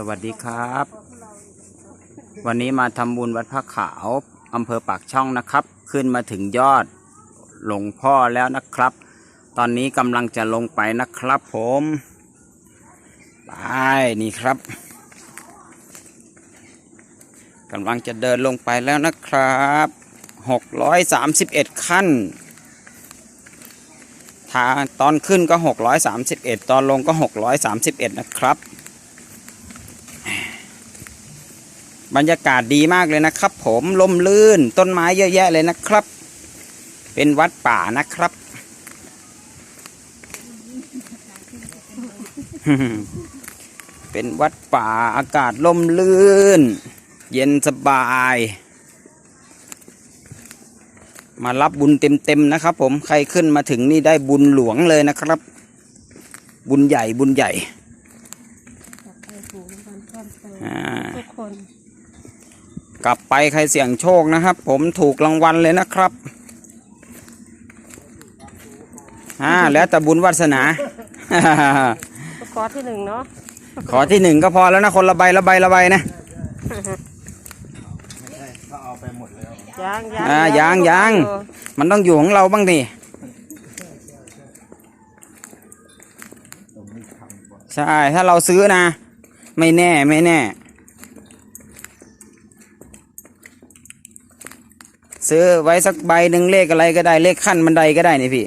สวัสดีครับ วันนี้มาทำบุญวัดพระขาวอำเภอปากช่องนะครับ ขึ้นมาถึงยอดหลวงพ่อแล้วนะครับ ตอนนี้กำลังจะลงไปนะครับผมไปนี่ครับกำลังจะเดินลงไปแล้วนะครับ631 ขั้น ทางตอนขึ้นก็ 631 ตอนลงก็ 631 นะครับ บรรยากาศดีมากเลยนะครับ ผมลมลื่นต้นไม้เยอะแยะเลยนะครับ เป็นวัดป่านะครับ เป็นวัดป่าอากาศลมลื่น เย็นสบาย มารับบุญเต็มๆนะครับ ผมใครขึ้นมาถึงนี่ได้บุญหลวงเลยนะครับ บุญใหญ่บุญใหญ่ ขอให้ถูกรางวัลก้อนโต อ่า ทุกคน กลับไปใครเสี่ยงโชคนะครับ ผมถูกรางวัลเลยนะครับอ่าแล้วแต่บุญวาสนาก็ขอที่หนึ่งเนาะขอที่หนึ่งก็พอแล้วนะคนละใบละใบละใบนะยังอ่ายังยังเออมันต้องอยู่ของเราบ้างดิใช่ถ้าเราซื้อนะ ไม่แน่ไม่แน่ ซื้อไว้สักใบหนึ่งเลขอะไรก็ได้เลขขั้นบันไดก็ได้นี่พี่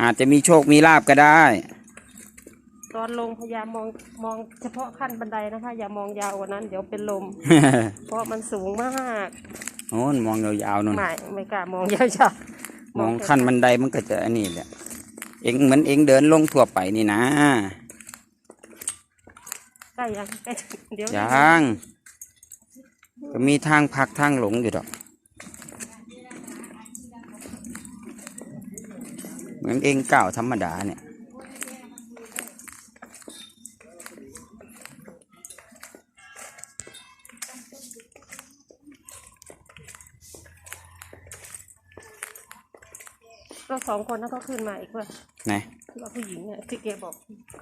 อาจจะมีโชคมีลาบก็ได้ ตอนลงพยายามมองมองเฉพาะขั้นบันไดนะคะ อย่ามองยาวกว่านั้น เดี๋ยวเป็นลม เพราะมันสูงมากโอ้นมองยาวๆนู่นไม่ไม่กล้ามองยาวๆมองขั้นบันไดมันก็จะอันนี้แหละเองเหมือนเองเดินลงทั่วไปนี่นะใกล้ยังใกล้เดี๋ยวยังก็มีทางพักทางหลงอยู่ดอก เหมือนเองก้าวธรรมดาเนี่ยก็สองคนนั้นก็ขึ้นมาอีกว่าไหนที่ว่าผู้หญิงเนี่ยที่เกบอก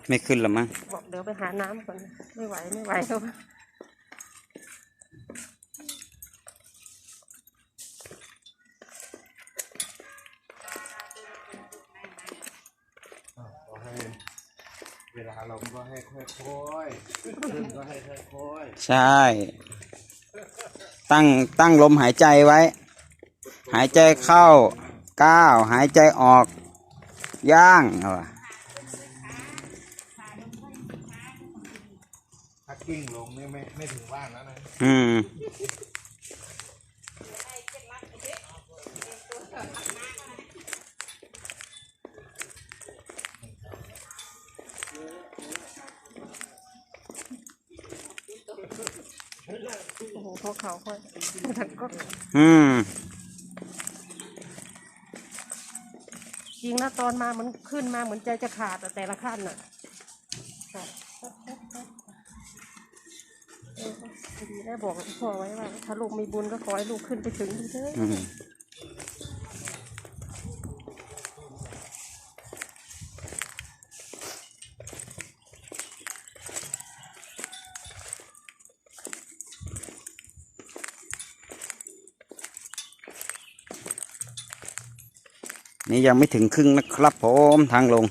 ไม่ขึ้นหรอมั้งบอกเดี๋ยวไปหาน้ำก่อนไม่ไหวไม่ไหวแล้ว วลาลงก็ให้ค่อยๆขึ้นก็ให้ค่อยใช่ ตั้งตั้งลมหายใจไว้ หายใจเข้าก้าวหายใจออก ย่างเอาวะๆถ้ากิ้งลงนี่ไม่ไม่ถึงบ้านแล้วนะ อืม พวกเขาค่อยมันก็อืมจริงนะตอนมามันขึ้นมาเหมือนใจจะขาดอะแต่ละขั้นน่ะค่ะเอดีได้บอกบพ่อไว้ว่า ถ้าลูกมีบุญก็ขอให้ลูกขึ้นไปถึงเถอะ นี่ยังไม่ถึงครึ่งนะครับผมทางลง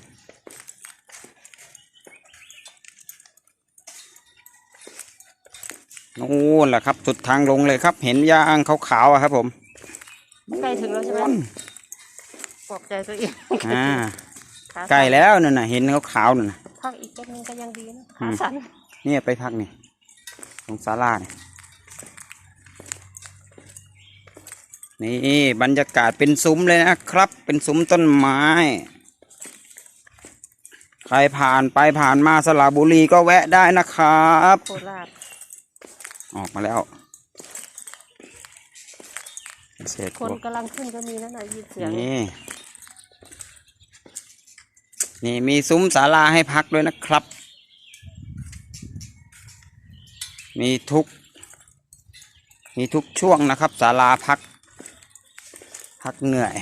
นู่นแหละครับ สุดทางลงเลยครับ เห็นยางขาวๆอะครับผมใกล้ถึงแล้วใช่ไหมปลอบใจตัวเองอ่าขาใกล้แล้วนั่นน่ะ เห็นขาวๆนั่นน่ะพักอีกแป๊บนึงก็ยังดีนะอืขามสั่นเนี่ยไปพักนี่ตรงศาลาเนี่ย นี่บรรยากาศเป็นซุ้มเลยนะครับ เป็นซุ้มต้นไม้ ใครผ่านไปผ่านมาสระบุรีก็แวะได้นะครับโคราชออกมาแล้วเศษคนกำลังขึ้นก็มีนั่นน่ะยินเสียงนี่นี่มีซุ้มศาลาให้พักด้วยนะครับ มีทุก มีทุกช่วงนะครับศาลาพัก พักเหนื่อย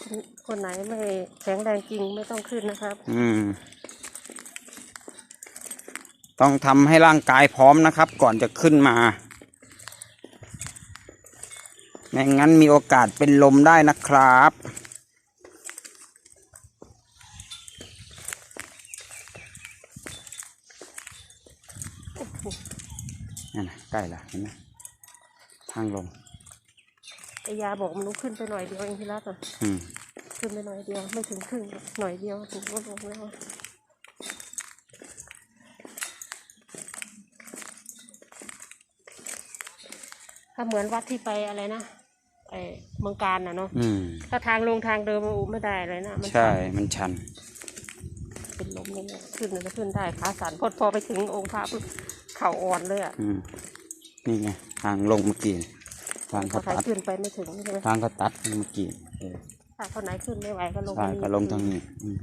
คนคนไหนไม่แข็งแรงจริงไม่ต้องขึ้นนะครับ อืม ต้องทำให้ร่างกายพร้อมนะครับ ก่อนจะขึ้นมา ไม่งั้นมีโอกาสเป็นลมได้นะครับนั่นนะใกล้ละเห็นไหม ทางลงไอยาบอกมันลุกขึ้นไปหน่อยเดียวเองทีละตัวอืมขึ้นไปหน่อยเดียว ไม่ถึงครึ่งหน่อยเดียวถึงก็ลงแล้วถ้าเหมือนวัดที่ไปอะไรนะไอเมืองการน่ะเนาะอืมถ้าทางลงทางเดิมมันอุไม่ได้เลยนะมันใช่ มันชันเป็นลมเลยเนี่ยขึ้นเลยจะขึ้นได้ขาสั่นพอพอไปถึงองค์พระปุ๊บเข่าอ่อนเลยอะอืม นี่ไงทางลงเมื่อกี้ทางพอเขาใครตัดขึ้นไปไม่ถึงใช่ไหมทางเขาตัดเมื่อกี้เออถ้าคนไหนขึ้นไม่ไหวก็ลงใช่ก็ลงทางนี้อืม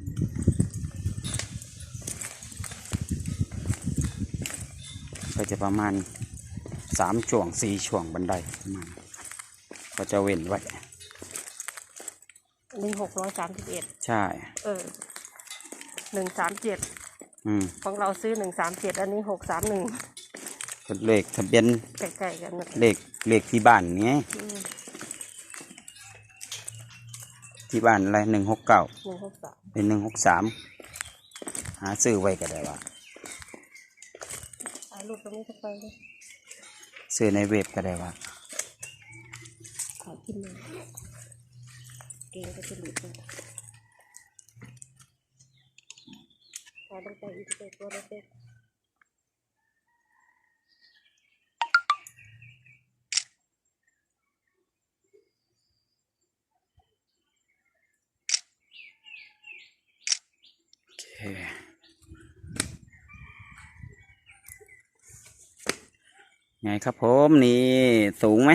ก็จะประมาณสามช่วงสี่ช่วงบันไดประมาณก็จะเว้นไว้หนึ่งหกร้อยสามสิบเอ็ดใช่ เออหนึ่งสามเจ็ดอืมของเราซื้อหนึ่งสามเจ็ดอันนี้หกสามหนึ่งก็ เลขทะเบียนใกล้ๆกันนะเลขเลขที่บ้านไงอืมที่บ้านอะไรหนึ่งหกเก้าหนึ่งหกสามเป็นหนึ่งหกสามหาซื้อไว้ก็ได้ว่าถ่ายรูปตรงนี้เข้าไปเลยซื้อในเว็บก็ได้ว่าขอกินเลยเก่งก็จะหลุดเลยถ่ายตั้งแต่อีกเด็กตัวเล็กโเคไงครับผมนี่สูงไหม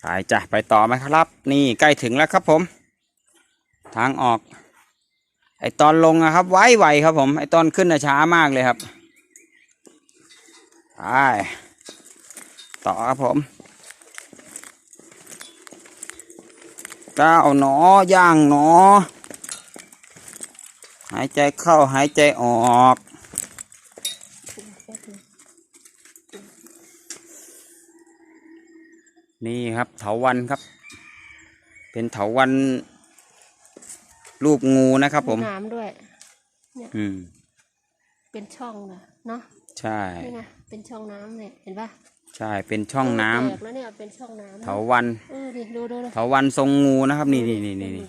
ไปจ้ะไปต่อไหมครับ นี่ใกล้ถึงแล้วครับผม ทางออก ไอตอนลงอะครับ ไวไวครับผม ไอตอนขึ้นอะช้ามากเลยครับไปต่อครับผม ก้าวหนอย่างหนอ หายใจเข้าหายใจออก นี่ครับเถาวันครับ เป็นเถาวัน รูปงูนะครับผมน้ำด้วยอืมเป็นช่องนะเนาะใช่ นี่ไงเป็นช่องน้ำเนี่ยเห็นปะ ใช่เป็นช่องน้ำแปลกแล้วเนี่ยเป็นช่องน้ำเถาวันเออดิดูดูดูเถาวันทรงงูนะครับ นี่นี่นี่นี่นี่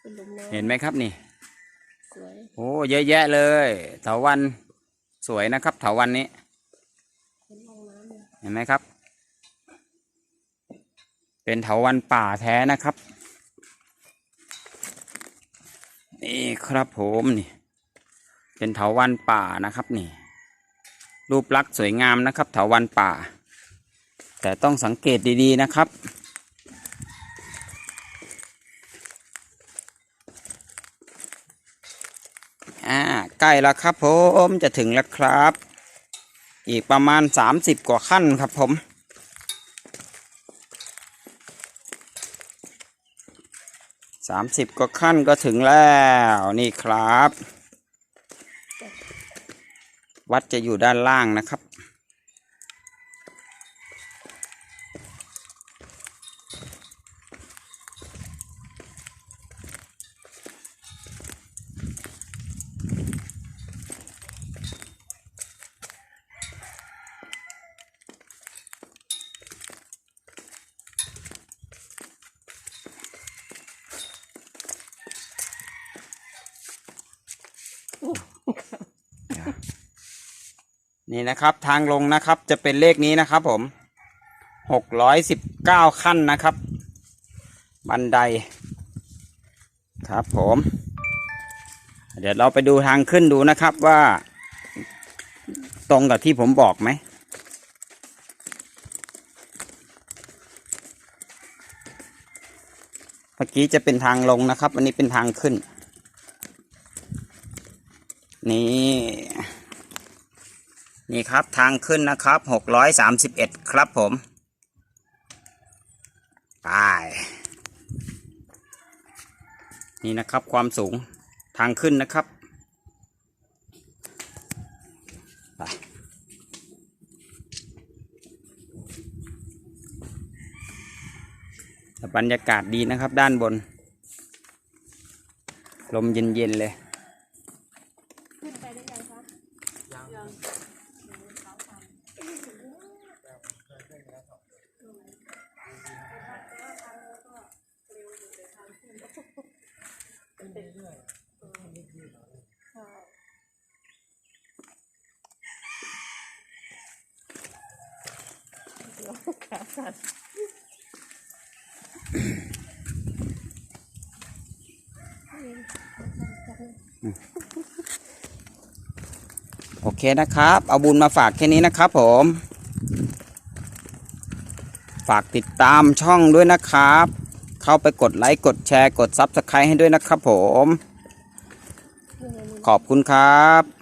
เป็นหลุมน้ำเห็นไหมครับนี่สวยโอ้เยอะแยะเลยเถาวันสวยนะครับ เถาวันนี้เป็นห้องน้ำเลยเห็นไหมครับ เป็นเถาวันป่าแท้นะครับ นี่ครับผมนี่ เป็นเถาวันป่านะครับนี่ รูปลักษณ์สวยงามนะครับ เถาวันป่า แต่ต้องสังเกตดีๆนะครับ อ่า ใกล้แล้วครับผมจะถึงแล้วครับ อีกประมาณสามสิบกว่าขั้นครับผมสามสิบกว่าขั้นก็ถึงแล้วนี่ครับ วัดจะอยู่ด้านล่างนะครับ นี่นะครับทางลงนะครับจะเป็นเลขนี้นะครับผมหกร้อยสิบเก้าขั้นนะครับ บันได ครับผม เดี๋ยวเราไปดูทางขึ้นดูนะครับว่า ตรงกับที่ผมบอกไหมเมื่อกี้จะเป็นทางลงนะครับ อันนี้เป็นทางขึ้น นี่ นี่ครับทางขึ้นนะครับหกร้อยสามสิบเอ็ดครับผม ไป นี่นะครับความสูงทางขึ้นนะครับไปบรรยากาศดีนะครับด้านบน ลมเย็นๆเลย ขึ้นไปได้ยังคะ เดี๋ยว สั่นโอเคนะครับ เอาบุญมาฝากแค่นี้นะครับผม ฝากติดตามช่องด้วยนะครับ เข้าไปกดไลค์กดแชร์กดซับสไครต์ให้ด้วยนะครับผม ขอบคุณครับ